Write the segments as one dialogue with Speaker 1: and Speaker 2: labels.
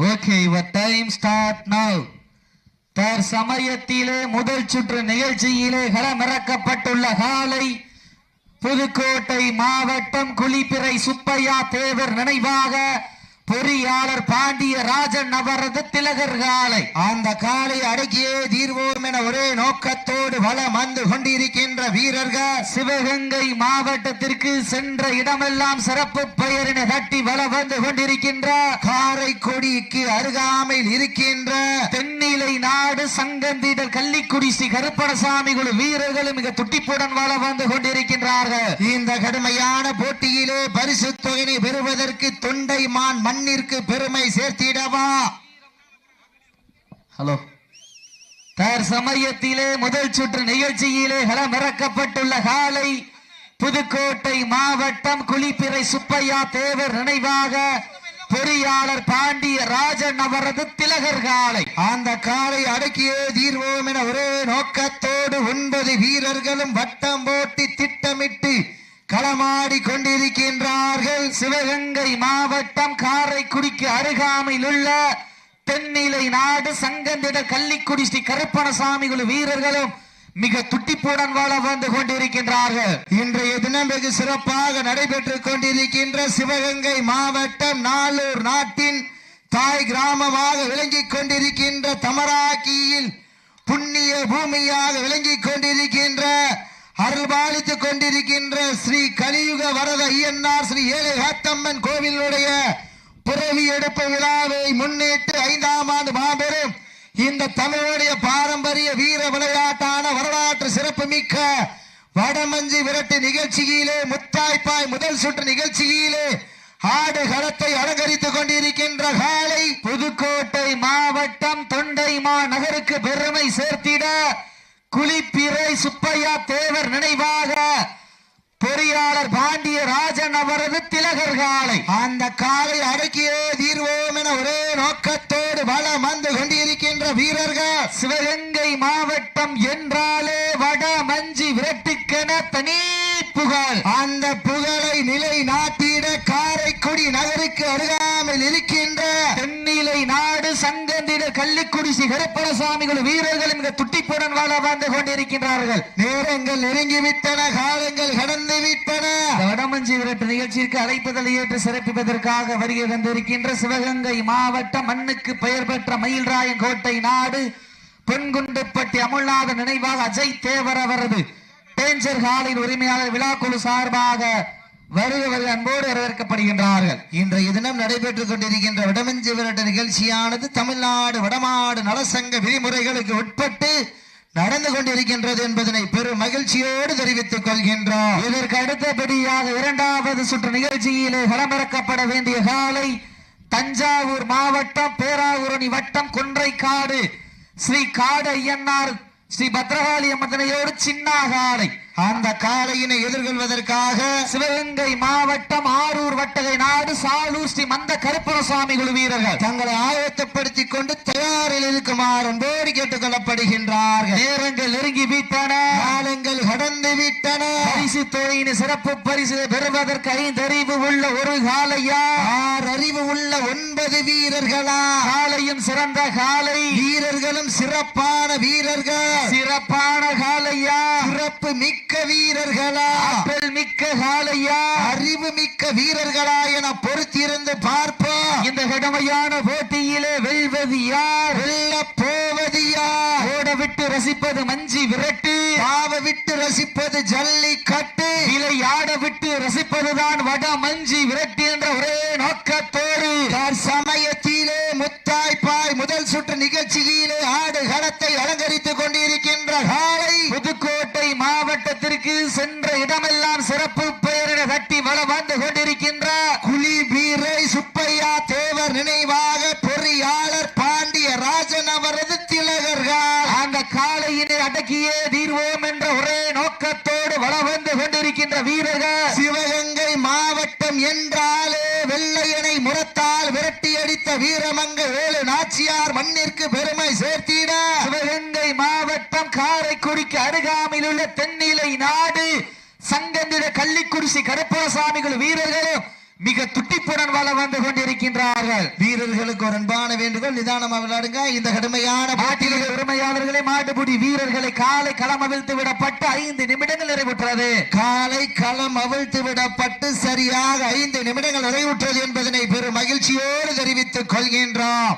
Speaker 1: Okay your time start now தற்சமயத்திலே முதல் சுற்று நிகழ்ச்சியிலே களமிறக்கப்பட்டுள்ள காலை புதுக்கோட்டை மாவட்டம் குளிப்பிறை சுப்பையா தேவர் நினைவாக பொறியாளர் பாண்டிய ராஜன் அவரது திலகர் காலை.
Speaker 2: அந்த காலை அடக்கியே தீர்வோம் என ஒரே நோக்கத்தோடு வளம் வந்து கொண்டிருக்கின்ற வீரர்கள்
Speaker 1: சிவகங்கை மாவட்டத்திற்கு சென்ற இடமெல்லாம் சிறப்பு பெயரினை தட்டி வளம் வந்து கொண்டிருக்கின்ற
Speaker 2: காரைக்குடிக்கு அருகாமையில் இருக்கின்ற
Speaker 1: தென்னிலை நாடு சங்கந்திடல் கள்ளிக்குடிசி ஸ்ரீ கருப்பணசாமி குழு வீரர்களும் மிக துட்டிப்புடன் வாழ வந்து கொண்டிருக்கின்றார்கள்.
Speaker 2: இந்த கடுமையான போட்டியிலே பரிசு தொகையை பெறுவதற்கு தொண்டை மான் மண்ணிற்கு பெருமை சேர்த்திடவா?
Speaker 1: ஹலோ. தற்சமயத்திலே முதல் சுற்று நிகழ்ச்சியிலே களமிறக்கப்பட்டுள்ள காலை புதுக்கோட்டை மாவட்டம் குளிப்பிறை சுப்பையா தேவர் நினைவாக பொறியாளர் பாண்டிய ராஜன் அவரது திலகர் காலை.
Speaker 2: அந்த காலை அடக்கியே தீர்வோம் என ஒரே நோக்கத்தோடு ஒன்பது வீரர்களும் வட்டம் போட்டி திட்டமிட்டு களமாடி கொண்டிருக்கின்றார்கள்.
Speaker 1: சிவகங்கை மாவட்டம் காரைக்குடிக்கு அருகாமையில் உள்ள தென்னிலை நாடு சங்கந்திட கள்ளிக்குடி ஸ்ரீ கருப்பணசாமி குழு வீரர்களும் மிக துட்டிப்புடன் வாழ வந்து கொண்டிருக்கின்றார்கள்.
Speaker 2: இன்றைய தினம் வெகு சிறப்பாக நடைபெற்றுக் கொண்டிருக்கின்ற சிவகங்கை மாவட்டம் நாளூர் நாட்டின் தாய் கிராமமாக விளங்கிக் கொண்டிருக்கின்ற தமராக்கியில் புண்ணிய பூமியாக விளங்கிக் கொண்டிருக்கின்ற அருள்பாலித்துக் கொண்டிருக்கின்ற ஸ்ரீ கலியுக வரத ஐயன்னார் ஸ்ரீ ஏழை காத்தம்மன் கோவிலுடைய புறவி எடுப்பு விழாவை முன்னிட்டு ஐந்தாம் ஆண்டு மாபெரும் இந்த தமிழுடைய பாரம்பரிய வீர விளையாட்டான வரலாற்று சிறப்புமிக்க வடமஞ்சி விரட்டு நிகழ்ச்சியிலே முத்தாய்ப்பாய் முதல் சுற்று நிகழ்ச்சியிலே ஆடு களத்தை அலங்கரித்துக் கொண்டிருக்கின்ற காலை
Speaker 1: புதுக்கோட்டை மாவட்டம் தொண்டைமா நகருக்கு பெருமை சேர்த்திட குளிப்பிறை சுப்பையா தேவர் நினைவாக பொறியாளர் பாண்டிய ராஜன் அவரது திலகர் காலை.
Speaker 2: அந்த காலை அடக்கியே தீர்வோம் என ஒரே நோக்கத்தோடு பலம் வந்து கொண்டிருக்கின்ற வீரர்கள்.
Speaker 1: சிவகங்கை மாவட்டம் என்றாலே வட மஞ்சி விரட்டுக்கென தனி புகழ்.
Speaker 2: அந்த புகழை நிலை நாட்டிட காரைக்குடி நகருக்கு அருகாமையில் இருக்கின்ற
Speaker 1: தென்னிலை நாடு சங்கந்திட கள்ளிக்குடி ஸ்ரீ கருப்பணசாமி குழு வீரர்கள் மிக துட்டிப்புடன் வாழ வந்து கொண்டிருக்கின்றார்கள்.
Speaker 2: நேரங்கள் நெருங்கிவிட்டன காலங்கள் கடந்து விட்டன.
Speaker 1: வடமஞ்சி விரட்டு நிகழ்ச்சிக்கு அழைப்புதலை ஏற்று சிறப்பிப்பதற்காக வருகை தந்திருக்கின்ற சிவகங்கை மாவட்டம் மண்ணுக்கு பெயர் பெற்ற மயில்ராயன் கோட்டை நாடு. பொன்குண்டுப்பட்டி அமுல்நாத நினைவாக அஜய் தேவர் அவரது. டேஞ்சர் ஹாலின் உரிமையாளர் விழாக்குழு சார்பாக வருக அன்போடு வரவேற்கப்படுகின்றார்கள்.
Speaker 2: இன்றைய தினம் நடைபெற்றுக் கொண்டிருக்கின்ற வடமஞ்சி விரட்டு நிகழ்ச்சியானது தமிழ்நாடு வடமாடு நலசங்க விதிமுறைகளுக்கு உட்பட்டு நடந்து கொண்டிருக்கின்றது என்பதனை பெரும் மகிழ்ச்சியோடு தெரிவித்துக் கொள்கின்றோம்.
Speaker 1: இதற்கு அடுத்தபடியாக இரண்டாவது சுற்று நிகழ்ச்சியிலே களமிறக்கப்பட வேண்டிய காலை தஞ்சாவூர் மாவட்டம் பேராவூரணி வட்டம் கொன்றைக்காடு ஸ்ரீ காடு ஐயன்னார் ஸ்ரீ பத்ரகாளி அம்மதனையோடு சின்ன காலை
Speaker 2: அந்த காலையினை எதிர்கொள்வதற்காக
Speaker 1: சிவகங்கை மாவட்டம் ஆரூர் வட்டகை நாடு சாலூர் ஸ்ரீ மந்த கருப்பணசுவாமி குழு வீரர்கள்
Speaker 2: தங்களை ஆயத்தப்படுத்திக் கொண்டு தயாரில் இருக்குமாறு அன்போடு கேட்டுக் கொள்ளப்படுகின்றார்கள்.
Speaker 1: நேரங்கள் நெருங்கி விட்டன.
Speaker 2: காலங்கள் கடந்து விட்டன.
Speaker 1: பரிசு தொகையின் சிறப்பு பரிசு பெறுவதற்கு ஐந்தறிவு உள்ள ஒரு காலையா
Speaker 2: ஆறு அறிவு உள்ள ஒன்பது வீரர்களா?
Speaker 1: காலையும் சிறந்த காலை
Speaker 2: வீரர்களும் சிறப்பான வீரர்கள்.
Speaker 1: சிறப்பான காலையா
Speaker 2: சிறப்பு மிக்க வீரர்களா?
Speaker 1: ஆற்றல் மிக்க காலையா
Speaker 2: அறிவு மிக்க வீரர்களா என பொறுத்திருந்து பார்ப்போம்.
Speaker 1: இந்த கடுமையான போட்டியிலே வெல்வது யார்?
Speaker 2: வெல்ல போவது யார்?
Speaker 1: ஓட விட்டு ரசிப்பது மஞ்சி விரட்டு.
Speaker 2: பாவ விட்டு ரசிப்பது ஜல்லிக்கட்டு.
Speaker 1: விளையாட விட்டு ரசிப்பதுதான் வட மஞ்சி விரட்டு என்ற ஒரே நோக்கத்தோடு.
Speaker 2: சமயத்திலே முத்தாய்ப்பாய் முதல் சுற்று நிகழ்ச்சியிலே ஆடு களத்தை அலங்கரித்துக் கொண்டிருக்கின்ற காலை
Speaker 1: புதுக்கோட்டை மாவட்டத்திற்கு சென்ற இடமெல்லாம் சிறப்பு பெயரிட தட்டி வள வந்து கொண்டிருக்கின்ற
Speaker 2: குழி வீரை சுப்பையா தேவர் நினைவாக பொறியாளர் பாண்டிய ராஜன் அவரது திலகர்கள்.
Speaker 1: அந்த காலையினை அடக்கியே தீர்வோம் என்ற ஒரே நோக்கத்தோடு வள வந்து கொண்டிருக்கின்ற வீரர்கள்.
Speaker 2: சிவகங்கை மாவட்டம் என்றாலே வெள்ளையனை முரத்தால் விரட்டி அடித்த வீரமங்க வேலு நாச்சியார் மண்ணிற்கு பெருமை சேர்த்திட
Speaker 1: சிவகங்கை காரைக்குடிக்கு அருகாமையில் உள்ள தென்னிலை நாடு சங்கந்திட கள்ளிக்குறிச்சி கருப்பசாமிகள் வீரர்களும் மிக துட்டிப்புடன் வள வந்து கொண்டிருக்கின்றார்கள்.
Speaker 2: வீரர்களுக்கு ஒரு அன்பான வேண்டுகோள் நிதானமா விளையாடுங்க. இந்த கடுமையான போட்டியில்
Speaker 1: உரிமையாளர்களே மாட்டுப்புடி வீரர்களை காலை களம் அவிழ்த்து விடப்பட்டு ஐந்து நிமிடங்கள் நிறைவுற்றது.
Speaker 2: காலை களம் அவிழ்த்து விடப்பட்டு சரியாக ஐந்து நிமிடங்கள் நிறைவுற்றது என்பதனை பெரும் மகிழ்ச்சியோடு தெரிவித்துக் கொள்கின்றோம்.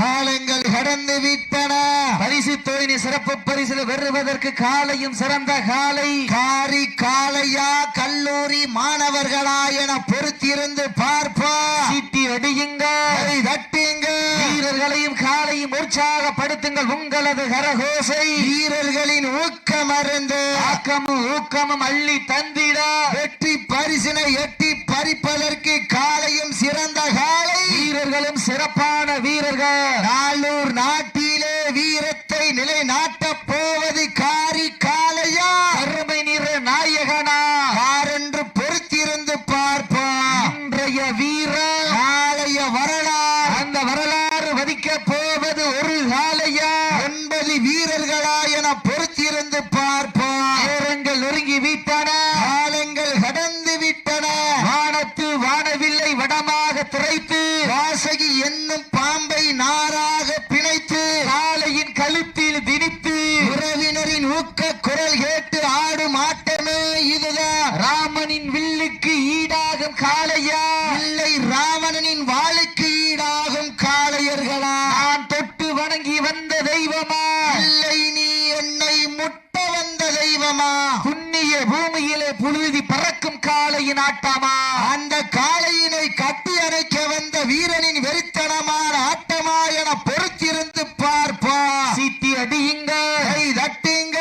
Speaker 2: காலங்கள் கடந்து விட்டன.
Speaker 1: பரிசு தோயினி சிறப்பு பரிசில் வெறுவதற்கு காலையும் சிறந்த காலை.
Speaker 2: காரி காலையா கல்லூரி மாணவர்களா என பொறுத்திருந்து பார்ப்போம்.
Speaker 1: சீட்டி அடியுங்கள்
Speaker 2: கை தட்டுங்க
Speaker 1: வீரர்களையும் காலையும் உற்சாகப்படுத்துங்கள் உங்களது கரகோசை.
Speaker 2: வீரர்களின் ஊக்கம் அருந்து.
Speaker 1: ஆக்கமும் ஊக்கமும் அள்ளி தந்திட.
Speaker 2: வெற்றி பரிசினை எட்டி பறிப்பதற்கு காலையும் சிறந்த காலை.
Speaker 1: வீரர்களும் சிறப்பான வீரர்கள்.
Speaker 2: நாளூர் நாட்டிலே வீரத்தை நிலைநாட்டப் போவது காரி காளையா
Speaker 1: அருமை நிற நாயகனா
Speaker 2: யாரென்று பொறுத்திருந்து பார்ப்போம்
Speaker 1: இன்றைய வீரர்
Speaker 2: நாளைய வரலாறு
Speaker 1: அந்த வரலாறு வதிக்க போவது ஒரு காலையா
Speaker 2: ஒன்பது வீரர்களா என பொறுத்திருந்து பார்ப்போம்
Speaker 1: நேரங்கள் நெருங்கி விட்டன
Speaker 2: காலங்கள் கடந்து விட்டன
Speaker 1: வானத்து வானவில்லை வடமாக திரைத்து
Speaker 2: வாசகி என்னும் பாம்பை நாராக பிணைத்து
Speaker 1: காலையின் கழுத்தில் திணித்து
Speaker 2: உறவினரின் ஊக்க குரல் கேட்டு ஆடும் ஆட்டமே இதுதான்
Speaker 1: ராமனின் வில்லுக்கு ஈடாகும் காளையா
Speaker 2: இல்லை ராவணனின் வாளுக்கு ஈடாகும் காளையர்களா
Speaker 1: நான் தொட்டு வணங்கி வந்த தெய்வமா
Speaker 2: இல்லை நீ என்னை முட்ட வந்த தெய்வமா
Speaker 1: புண்ணிய பூமியிலே புழுதி பறக்கும் காளையின் ஆட்டமா
Speaker 2: அந்த காளையினை கட்டி அணைக்க வந்த வீரனின் வெறித்தனமான ஆட்டமா என பொறுத்திருந்து பார்ப்பா
Speaker 1: சீட்டி அடியுங்கள்
Speaker 2: கை தட்டுங்க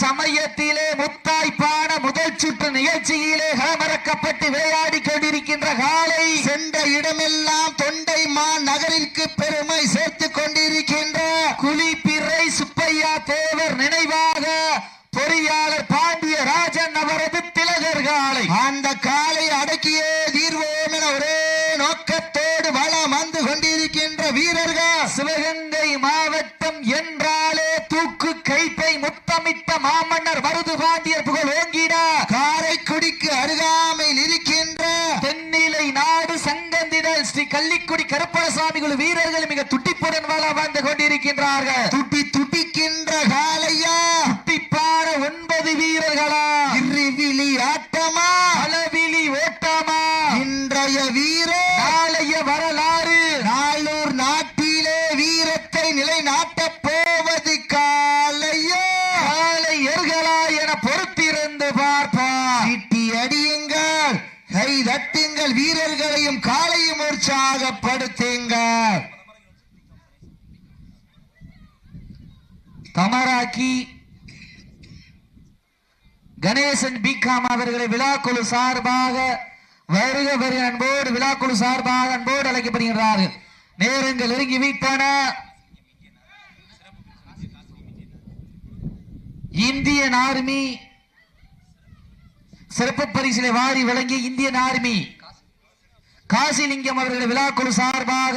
Speaker 1: சமயத்திலே முத்தாய்ப்பான முதல் சுற்று நிகழ்ச்சியிலே களமிறக்கப்பட்டு விளையாடி கொண்டிருக்கின்ற காளை
Speaker 2: சென்ற இடமெல்லாம் தொண்டை மான் நகரிற்கு பெருமை சேர்த்துக் கொண்டிருக்கின்ற
Speaker 1: குளிப்பிறை சுப்பையா தேவர் நினைவாக பொறியாளர் பாண்டிய ராஜன் அவரது திலகர் காளை
Speaker 2: அந்த காலை அடக்கியே தீர்வோம் என ஒரே நோக்கத்தோடு வளம் வந்து கொண்டிருக்கின்ற வீரர்கள்
Speaker 1: சிவகங்கை மாவட்டம் தூக்கு கைப்பை முத்தமிட்ட மாமன்னர் மருது பாண்டியர் புகழ் ஓங்கினார்
Speaker 2: காரைக்குடிக்கு அருகாமையில் இருக்கின்ற
Speaker 1: தென்னிலை நாடு சங்கந்திடல் ஸ்ரீ கள்ளிக்குடி கருப்பணசாமி குழு வீரர்கள் மிக துட்டிப்புடன் வள வந்து கொண்டிருக்கின்றார்கள்.
Speaker 2: துட்டி துடிக்கின்ற காலையா
Speaker 1: துட்டிப்பான ஒன்பது வீரர்களா?
Speaker 2: இருவிழி ஆட்டமா?
Speaker 1: அளவிலி ஓட்டமா?
Speaker 2: இன்றைய வீரர்
Speaker 1: நாளைய வரலாறு.
Speaker 2: நாளூர் நாட்டிலே வீரத்தை நிலைநாட்டப் போவது காலையா?
Speaker 1: காலை எர்களா என பொறுத்திருந்து பார்ப்பார்.
Speaker 2: சீட்டி அடியுங்கள் கை தட்டுங்கள் வீரர்களையும் காலையும் உற்சாகப்படுத்துங்கள்
Speaker 1: தமராக்கி கணேசன் பிகாம் அவர்களை விழாக்குழு சார்பாக வருக வருக அன்போடு விழாக்குழு சார்பாக அன்போடு அழைக்கப்படுகிறார்கள் நேரங்கள் நெருங்கி விட்டன இந்தியன் ஆர்மி சிறப்பு பரிசிலை வாரி வழங்கிய இந்தியன் ஆர்மி காசிலிங்கம் அவர்கள் விழாக்குழு சார்பாக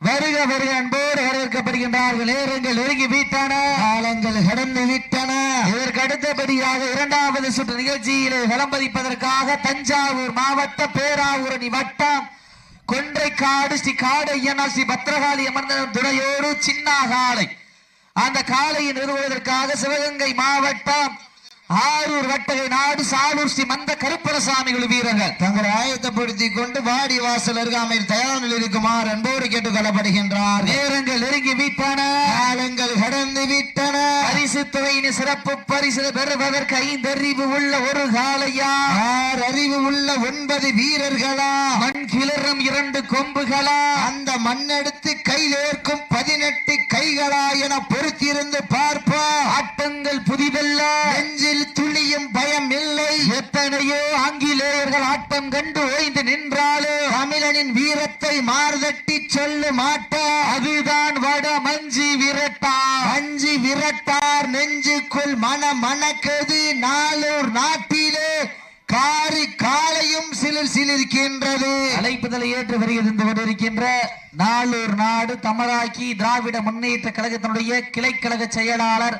Speaker 1: வருக வருக அன்போடு வரவேற்கப்படுகின்றார்கள். நேரங்கள் நெருங்கி விட்டன.
Speaker 2: காலங்கள் கடந்து விட்டன.
Speaker 1: இதற்கு அடுத்தபடியாக இரண்டாவது சுற்று நிகழ்ச்சியிலே விளம்பரிப்பதற்காக தஞ்சாவூர் மாவட்ட பேராவூரணி வட்டம் கொன்றைக்காடு ஸ்ரீ காடையனார் ஸ்ரீ பத்ரகாளி அமர்ந்த துணையோடு சின்ன காளை அந்த காளையை நிறுவுவதற்காக சிவகங்கை மாவட்டம் ஆரூர் வட்டகை நாடு சாலூர் ஸ்ரீ மந்த கருப்பரசாமி குழு வீரர்கள்.
Speaker 2: தங்களை ஆயத்தப்படுத்திக் கொண்டு வாடி வாசல் அருகாமையில் தயாரில் இருக்குமாறு அன்போடு கேட்டுக் கொள்ளப்படுகின்றார்
Speaker 1: நேரங்கள் நெருங்கி விட்டன.
Speaker 2: காலங்கள் கடந்து விட்டன.
Speaker 1: பரிசு தொகையின் சிறப்பு பரிசு பெறுவதற்கு ஐந்தறிவு உள்ள ஒரு காளையா?
Speaker 2: ஆறு அறிவு உள்ள ஒன்பது வீரர்களா?
Speaker 1: மண் கிளறும் இரண்டு கொம்புகளா?
Speaker 2: அந்த மண்ணெடுத்து கையிலேற்கும் பதினெட்டு கைகளா என பொறுத்திருந்து பார்ப்போம்.
Speaker 1: ஆட்டங்கள் புதிதல்ல.
Speaker 2: நெஞ்சில் துளியும் பயம் இல்லை
Speaker 1: எத்தனையோ ஆங்கிலேயர்கள் ஆட்டம் கண்டு ஓய்ந்து நின்றாலே
Speaker 2: தமிழனின் வீரத்தை மார்தட்டி சொல்லு மாட்டா.
Speaker 1: அதுதான் வட மஞ்சி விரட்டா.
Speaker 2: அஞ்சு விரட்டார் நெஞ்சுக்குள் மன மணக்கது நாளூர் நாட்டிலே. காரி காலையும் சிலிர் சிலிர்க்கின்றது.
Speaker 1: அழைப்புதலை ஏற்று வருகிறது கொண்டிருக்கின்ற நாளூர் நாடு தமராக்கி திராவிட முன்னேற்ற கழகத்தினுடைய கிளைக்கழக செயலாளர்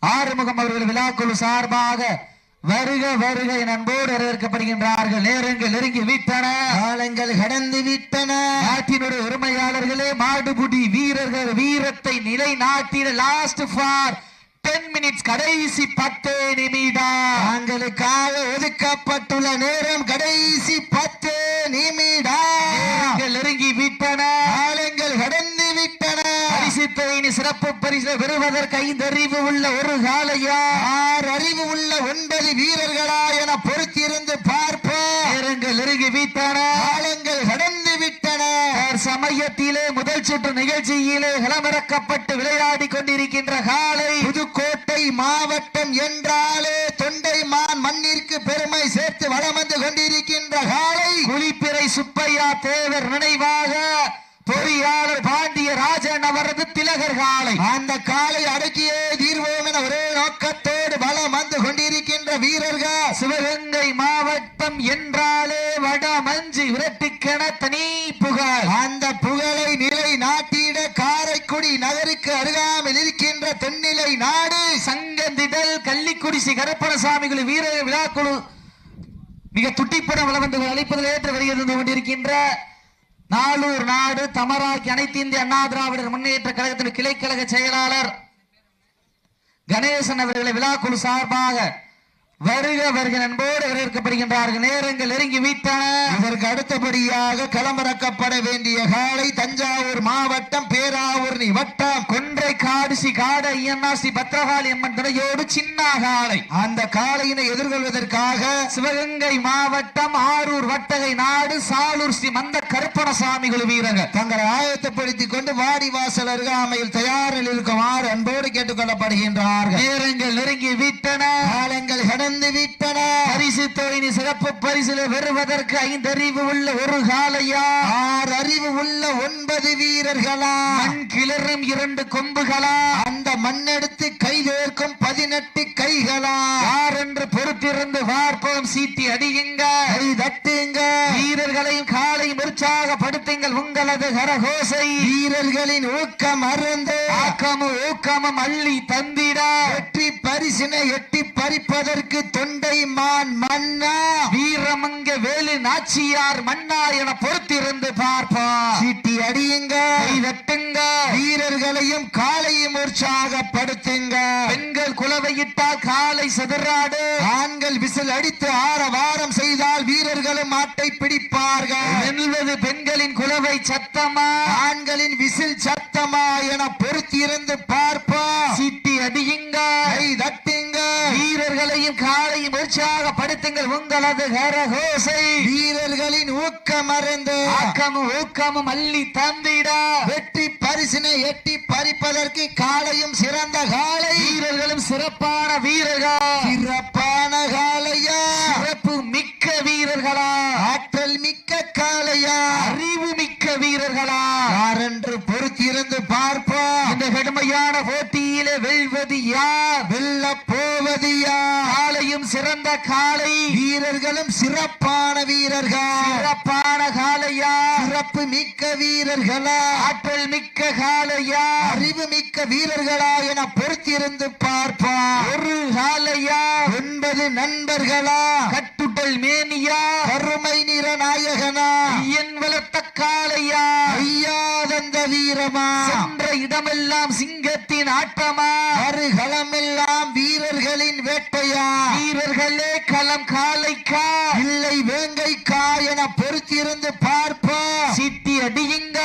Speaker 1: ஆறுமுகம் அவர்கள் விழாக்குழு சார்பாக வருக வருக என் அன்போடு வரவேற்கப்படுகின்றார்கள். நேரங்கள் நெருங்கி விட்டன.
Speaker 2: காலங்கள் கடந்து விட்டன.
Speaker 1: நாட்டினுடைய உரிமையாளர்களே மாடுபுடி வீரர்கள் வீரத்தை நிலைநாட்டின லாஸ்ட் ஃபார் டென் மினிட்ஸ் கடைசி பத்து நிமிடம்.
Speaker 2: தாங்களுக்காக ஒதுக்கப்பட்டுள்ள நேரம் கடைசி பத்து நிமிடம்.
Speaker 1: நெருங்கி விட்டன.
Speaker 2: காலங்கள் கடந்து விட்டன.
Speaker 1: சிறப்பு பரிசு பெறுவதற்கு ஐந்து அறிவு உள்ள ஒரு காலையா
Speaker 2: ஆறு அறிவு உள்ள ஒன்பது வீரர்களா என பொறுத்திருந்து பார்ப்போம்.
Speaker 1: நேரங்கள் நெருங்கி விட்டன.
Speaker 2: காலங்கள் கடந்து விட்டன.
Speaker 1: சமயத்திலே முதல் சுற்று நிகழ்ச்சியிலே களமிறக்கப்பட்டு விளையாடி கொண்டிருக்கின்ற காலை
Speaker 2: புதுக்கோட்டை மாவட்டம் என்றாலே தொண்டைமான் மண்ணிற்கு பெருமை சேர்த்து வளம் வந்து கொண்டிருக்கின்ற காலை
Speaker 1: குளிப்பிறை சுப்பையா தேவர் நினைவாக பொறியாளர் பாண்டிய ராஜன் அவரது திலகர் காலை.
Speaker 2: அந்த காலை அடக்கியே தீர்வோம் என ஒரே நோக்கத்தோடு வளம் வந்து கொண்டிருக்கின்ற வீரர்கள்.
Speaker 1: சிவகங்கை மாவட்டம் என்றாலே வட மஞ்சு விரட்டுக்கென தனி புகழ்.
Speaker 2: அந்த புகழை நிலை நாட்டிட காரைக்குடி நகருக்கு அருகாமையில் இருக்கின்ற தென்னிலை நாடு.
Speaker 1: சங்கந்திடல் கள்ளிக்குடிசி கருப்பணசாமிகள் வீர விழாக்குழு மிக துட்டிப்படம் வளம் வந்து அழைப்பதில் ஏற்று வருகிறது கொண்டிருக்கின்ற நாளூர் நாடு தமராக்கி அனைத்து இந்திய அண்ணா திராவிடர் முன்னேற்ற கழகத்தின் கிளைக்கழக செயலாளர் கணேசன் அவர்களை விழாக்குழு சார்பாக வருக வருக அன்போடு வரவேற்கப்படுகின்றார்கள். நேரங்கள் நெருங்கி விட்டன.
Speaker 2: இதற்கு அடுத்தபடியாக களமிறக்கப்பட வேண்டிய காலை தஞ்சாவூர் மாவட்டம் பேராவூர் வட்டம்
Speaker 1: கொன்றை காடுசி காட ஸ்ரீ பத்ரகாளி அம்மன் துணையோடு சின்ன காலை
Speaker 2: அந்த காளையினை எதிர்கொள்வதற்காக
Speaker 1: சிவகங்கை மாவட்டம் ஆரூர் வட்டகை நாடு சாலூர் ஸ்ரீ மந்த கருப்பணசாமி குழு வீரர்கள்.
Speaker 2: தங்களை ஆயத்தப்படுத்திக் கொண்டு வாடி வாசல் அருகாமையில் தயாரில் இருக்குமாறு அன்போடு கேட்டுக்கொள்ளப்படுகின்றார்கள்
Speaker 1: நேரங்கள் நெருங்கி விட்டன.
Speaker 2: காலங்கள் கடந்து விட்டன
Speaker 1: பரிசு தொகையின் சிறப்பு பரிசில பெறுவதற்கு ஐந்தறிவு உள்ள ஒரு காலையா
Speaker 2: ஆறு அறிவு உள்ள ஒன்பது வீரர்களா?
Speaker 1: மண் கிளறும் இரண்டு கொம்புகளா?
Speaker 2: அந்த மண்ணெடுத்து கைதேர்க்கும் பதினெட்டு கைகளா?
Speaker 1: யார் என்று பொறுத்திருந்து பார்ப்போம் சீட்டி அடியுங்க.
Speaker 2: கை தட்டுங்க.
Speaker 1: வீரர்களையும் காலையும் உற்சாகப்படுத்துங்கள் உங்களது கரகோசை.
Speaker 2: வீரர்களின் ஊக்கம் அருந்து.
Speaker 1: ஆக்கமும் ஊக்கமும் அள்ளி தந்திட.
Speaker 2: பரிசினை எட்டி பறிப்பதற்கு தொண்டை மான் மன்னா
Speaker 1: வீரமங்க வேலு நாச்சியார் மன்னா என பொறுத்திருந்து பார்ப்பா
Speaker 2: சீட்டி அடியுங்க
Speaker 1: வெட்டுங்க
Speaker 2: வீரர்களையும் காலையும் உற்சாகப்படுத்துங்க.
Speaker 1: பெண்கள் குலவையிட்டால் காலை சதுராடு
Speaker 2: ஆண்கள் விசில் அடித்து ஆரவாரம் செய்தால் வீரர்களும் மாட்டை பிடிப்பார்கள்.
Speaker 1: வெல்வது பெண்களின் குலவை சத்தமா
Speaker 2: ஆண்களின் விசில் சத்தமா என பொறுத்திருந்து பார்ப்பா
Speaker 1: சீட்டி அடியுங்க
Speaker 2: கை தட்டுங்க
Speaker 1: வீரர்களையும் காலையும் உற்சாகப்படுத்துங்கள் உங்களது கரகோசை
Speaker 2: வீரர்களின் ஊக்கம் அருந்து
Speaker 1: ஆக்கமும் ஊக்கமும் அள்ளி தந்திட.
Speaker 2: வெற்றி பரிசினை எட்டி பறிப்பதற்கு காலையும் சிறந்த காலை
Speaker 1: வீரர்களும் சிறப்பான வீரர்கள்.
Speaker 2: சிறப்பான காலையா
Speaker 1: சிறப்பு மிக்க வீரர்களா.
Speaker 2: ஆற்றல் மிக்க காலையா
Speaker 1: அறிவு மிக்க வீரர்களா?
Speaker 2: யாரென்று பொறுத்திருந்து பார்ப்போம்.
Speaker 1: இந்த கடுமையான போட்டியிலே வெல்வது யார்?
Speaker 2: வெல்ல போவது யார்?
Speaker 1: காலையும் சிறந்த காலை.
Speaker 2: வீரர்களும் சிறப்பான வீரர்கள்.
Speaker 1: சிறப்பான காலையா?
Speaker 2: சிறப்பு மிக்க வீரர்களா?
Speaker 1: ஆற்றல் மிக்க காலையா?
Speaker 2: அறிவு மிக்க வீரர்களா என பொறுத்திருந்து பார்ப்போம்.
Speaker 1: ஒரு காலையா?
Speaker 2: ஒன்பது நண்பர்களா?
Speaker 1: கட்டுடல் மேனியா?
Speaker 2: கருமை நிற நாயகனா?
Speaker 1: ஐயன் வளர்த்த காலையா
Speaker 2: ஐயாதந்த வீரமா?
Speaker 1: சென்ற இடமெல்லாம் சிங்கத்தின் ஆட்டமா?
Speaker 2: மறுகளமெல்லாம் வீரர்களின் வேட்டையா?
Speaker 1: வீரர்களே களம் காலைக்கா?
Speaker 2: இல்லை வேங்கைக்கா என பொறுத்திருந்து பார்ப்போம்
Speaker 1: சிட்டி அடியுங்க.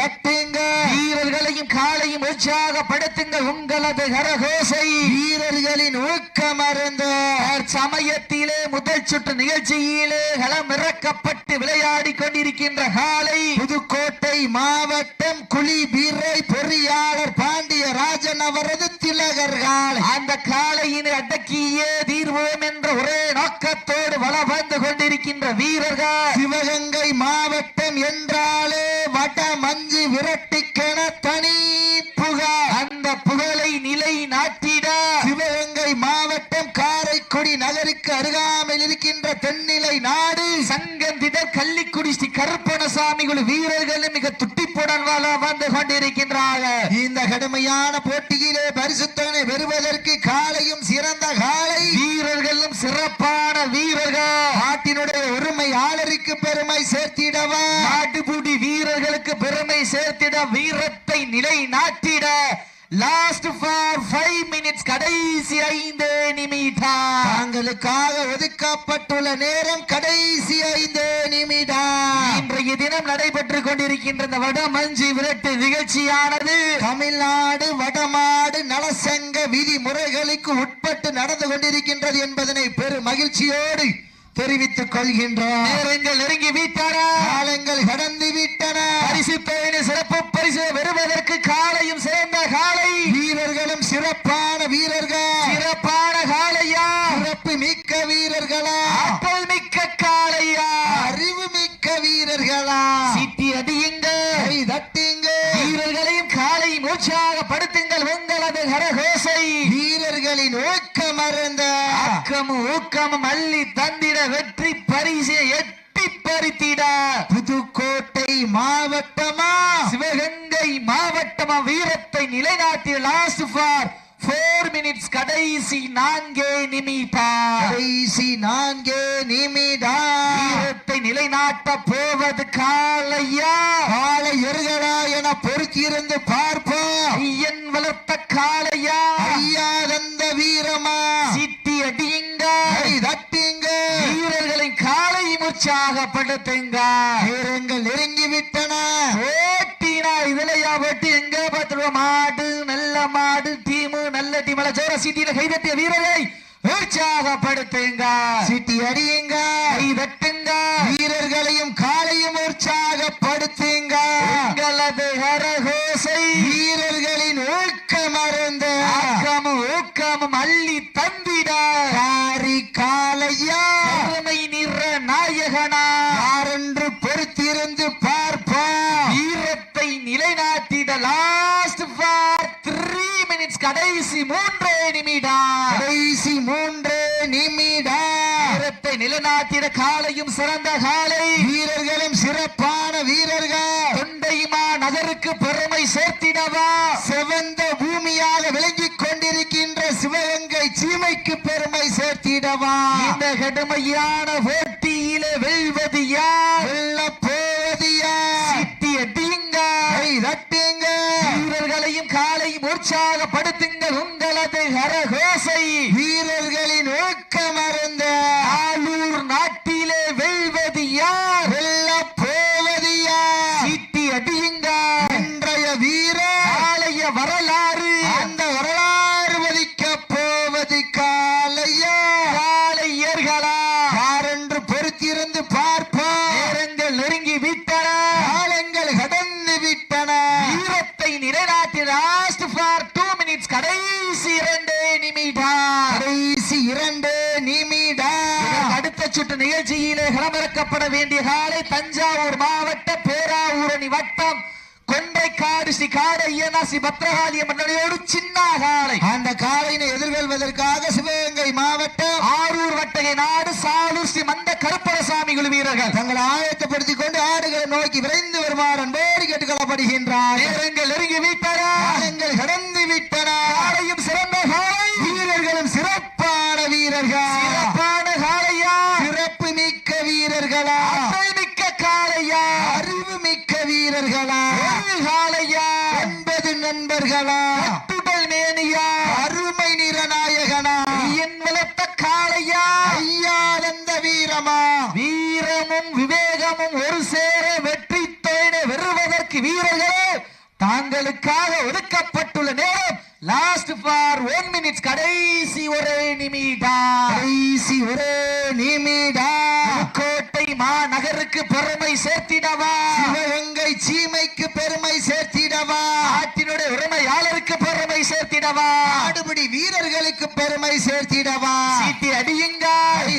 Speaker 2: தட்டுங்க.
Speaker 1: வீரர்களையும் காலையும் உற்சாகப்படுத்துங்கள் உங்களது கரகோசை.
Speaker 2: வீரர்களின் ஊக்கம் அருந்து.
Speaker 1: சமயத்திலே முதல் சுற்று நிகழ்ச்சியிலே களம் இறக்கப்பட்டு விளையாடி கொண்டிருக்கின்ற காலை.
Speaker 2: புதுக்கோட்டை மாவட்டம் குழி வீரை பொறியாளர் பாண்டிய ராஜன் அவரது திலகர் காலை.
Speaker 1: அந்த காலையினை அடக்கியே தீர்வோம் என்ற ஒரே நோக்கத்தோடு வந்து கொண்டிருக்கின்ற வீரர்கள்
Speaker 2: சிவகங்கை மாவட்டம் என்றாலே வட மஞ்சு விரட்டிக்கென தனி புகார்
Speaker 1: அந்த புகழை நிலை நாட்டிட.
Speaker 2: சிவகங்கை மாவட்டம் காரைக்குடி நகருக்கு அருகாமையில் இருக்கின்ற தென்னிலை நாடு.
Speaker 1: சங்கந்திட கள்ளிக்குடி ஸ்ரீ கருப்பணசாமி குழு வீரர்களும் மிக துட்டிப்புடன் வந்து கொண்டிருக்கின்றார்கள்
Speaker 2: இந்த கடுமையான போட்டியிலே பரிசுத்தனை பெறுவதற்கு காலையும் சிறந்த காலை.
Speaker 1: வீரர்களும் சிறப்பான வீரர்கள்.
Speaker 2: உரிமையாளருக்கு பெருமை சேர்த்திடவா?
Speaker 1: நாட்டுப்புடி வீரர்களுக்கு பெருமை சேர்த்திட வீரத்தை நிலை நாட்டிட லாஸ்ட் ஃபார் ஃபைவ் மினிட்ஸ் கடைசி ஐந்து நிமிடம்.
Speaker 2: தாங்களுக்காக ஒதுக்கப்பட்டுள்ள நேரம் கடைசி ஐந்து நிமிடம்.
Speaker 1: இன்றைய தினம் நடைபெற்றுக் கொண்டிருக்கின்ற இந்த வடமஞ்சி விரட்டு நிகழ்ச்சியானது
Speaker 2: தமிழ்நாடு வடமாடு நலசங்க விதிமுறைகளுக்கு உட்பட்டு நடந்து கொண்டிருக்கின்றது என்பதனை பெரும் மகிழ்ச்சியோடு தெரிவித்துக் கொள்கின்றோம்
Speaker 1: நேரங்கள் நெருங்கி விட்டன
Speaker 2: காலங்கள் கடந்து விட்டன.
Speaker 1: பரிசு தொகையினை சிறப்பு பரிசு பெறுவதற்கு காலையும் சேர்ந்த காலை.
Speaker 2: வீரர்களும் சிறப்பான வீரர்கள்.
Speaker 1: சிறப்பான காலையா.
Speaker 2: சிறப்பு மிக்க வீரர்களா.
Speaker 1: ஆற்றல் மிக்க காலையா.
Speaker 2: அறிவு மிக்க வீரர்களா?
Speaker 1: சிட்டி அடியுங்க.
Speaker 2: தட்டுங்க.
Speaker 1: வீரர்களையும் காலை உற்சாகப்படுத்துங்கள் உங்களது கரகோசை.
Speaker 2: வீரர்களின் ஊக்கம் மறந்த
Speaker 1: ஆக்கமும் ஊக்கமும் அள்ளி தந்திட வெற்றி பரிசை எட்டி பறித்திட.
Speaker 2: புதுக்கோட்டை மாவட்டமா?
Speaker 1: சிவகங்கை மாவட்டமா வீரத்தை நிலைநாட்டிய லாஸ்ட் ஃபார் போர் மினிட்ஸ் கடைசி நான்கே நிமிடம்
Speaker 2: கடைசி நான்கு நிமிடம்
Speaker 1: வீரத்தை நிலைநாட்ட போவது காலையா?
Speaker 2: காலை எருகளா என பொறுத்திருந்து பார்ப்போம்
Speaker 1: ஐயன் வளர்த்த காலையா
Speaker 2: ஐயா தந்த வீரமா?
Speaker 1: சிட்டி அடியுங்க.
Speaker 2: தட்டுங்க.
Speaker 1: வீரர்களை காலை உற்சாகப்படுத்துங்க
Speaker 2: நேரங்கள் நெருங்கி விட்டன
Speaker 1: ஓட்டினா இதுலயா போட்டு எங்க பாத்துருவோம் மாடு நல்ல மாடு டீமு நல்ல டீம். சோர சிட்டியில கைதட்டிய வீரரை உற்சாகப்படுத்துங்க.
Speaker 2: சிட்டி அடியுங்க.
Speaker 1: கைதட்டுங்க
Speaker 2: வீரர்களையும் காலையும் உற்சாகப்படுத்துங்க.
Speaker 1: உங்களது கரகோசை
Speaker 2: வீரர்களின் ஊக்கம் மறந்த
Speaker 1: ஆக்கமும் ஊக்கமும் அள்ளி தந்திட.
Speaker 2: காரி காலையா.
Speaker 1: நிற நாயகனா. கடைசி மூன்றே நிமிடம்
Speaker 2: கடைசி மூன்று நிமிடம்
Speaker 1: வீரத்தை நிலைநாட்டிட காலையும் சிறந்த காலை.
Speaker 2: வீரர்களும் சிறப்பான வீரர்கள்.
Speaker 1: தொண்டைமா நகருக்கு பெருமை சேர்த்திடவா?
Speaker 2: சிவந்த பூமியாக விளங்கிக் கொண்டிருக்கின்ற சிவகங்கை சீமைக்கு பெருமை சேர்த்திடவா?
Speaker 1: இந்த கடுமையான போட்டியிலே வெல்வது யார்?
Speaker 2: வெல்ல போவது யார்? தட்டுங்க
Speaker 1: வீரர்களையும் காலையும் உற்சாகப்படுத்துங்க உங்களது கரகோசை
Speaker 2: வீரர்களின் ஊக்கம் மறந்த
Speaker 1: ஆளூர் நாட்டிலே வெல்வது யார்?
Speaker 2: வெல்ல போவது யார்?
Speaker 1: சிட்டி அடியுங்க
Speaker 2: இன்றைய வீரர்
Speaker 1: ஆலய வரலாறு.
Speaker 2: அந்த வரலாறு வதிக்க போவது காலையா?
Speaker 1: காலையர்களா
Speaker 2: யாரென்று பொறுத்திருந்து பார்ப்போம்.
Speaker 1: நேரங்கள் நெருங்கி விட்டன.
Speaker 2: காலங்கள் கடந்து விட்டன.
Speaker 1: வீரத்தை நிலைநாட்டி லாஸ்ட் ஃபார் சுற்று நிகழ்ச்சியிலே களமிறக்கப்பட வேண்டிய காலை தஞ்சாவூர் மாவட்ட பேராவூரணி வட்டம் கொண்டைக்காடு ஸ்ரீ காடையனா ஸ்ரீ பத்ரகாளிய மன்னனையோடு சின்ன காலை.
Speaker 2: அந்த காலையினை எதிர்கொள்வதற்காக சிவகங்கை மாவட்டம்
Speaker 1: ஆரூர் வட்டகை நாடு சாலூர் ஸ்ரீ மந்த கருப்பரசாமி குழு வீரர்கள்.
Speaker 2: தங்களை ஆயத்தப்படுத்திக் கொண்டு ஆடுகளை நோக்கி விரைந்து வருமாறு அன்போடு கேட்டுக்கொள்ளப்படுகின்றார்.
Speaker 1: நேரங்கள் நெருங்கி விட்டன.
Speaker 2: காலங்கள் கடந்து விட்டன.
Speaker 1: ஆடையும் சிறந்த காலை
Speaker 2: வீரர்களும் சிறப்பான வீரர்கள்
Speaker 1: சிறப்பான காலையா
Speaker 2: சிறப்பு மிக்க வீரர்களா
Speaker 1: ஆற்றல் மிக்க காலையா
Speaker 2: அறிவு மிக்க வீரர்களா
Speaker 1: ஒரு காலையா
Speaker 2: ஒன்பது நண்பர்களா
Speaker 1: கட்டுடல் மேனியா
Speaker 2: அருமை நிறநாயகனா
Speaker 1: என் வளர்த்த காளையா
Speaker 2: ஐயா தந்த வீரமா
Speaker 1: வீரமும் விவேகமும் ஒரு சேர வெற்றி தொழிலை வெறுவதற்கு வீரர்களே தாங்களுக்காக ஒதுக்கப்பட்டுள்ள நேரம் லாஸ்ட் ஃபார் ஒன் மினிட்ஸ் கடைசி ஒரே நிமிடம்.
Speaker 2: கடைசி ஒரே நிமிடம்.
Speaker 1: கோட்டை மாநகருக்கு பெருமை சேர்த்திடவா?
Speaker 2: சிவகங்கை சீமைக்கு பெருமை சேர்த்திடவா?
Speaker 1: நாட்டினுடைய உரிமையாளருக்கு பெருமை சேர்த்திடவா?
Speaker 2: ஆடுபடி வீரர்களுக்கு பெருமை சேர்த்திடவா?
Speaker 1: சீட்டி அடியுங்க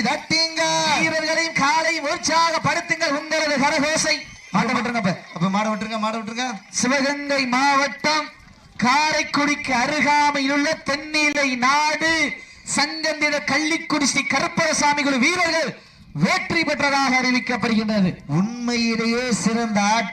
Speaker 2: தட்டுங்க
Speaker 1: வீரர்களையும் காலை உற்சாகப்படுத்துங்கள் உங்களது கரகோசை. மாட்ட விட்டுருங்க அப்ப.
Speaker 2: மாட விட்டுருங்க மாட விட்டுருங்க.
Speaker 1: சிவகங்கை மாவட்டம் காரைக்குடிக்கு அருகாமையில் உள்ள தென்னிலை நாடு சங்கந்திட கள்ளிக்குடிசி கருப்பரசாமி குழு வீரர்கள் வெற்றி பெற்றதாக அறிவிக்கப்படுகின்றது.
Speaker 2: உண்மையிலேயே சிறந்த ஆட்டம்.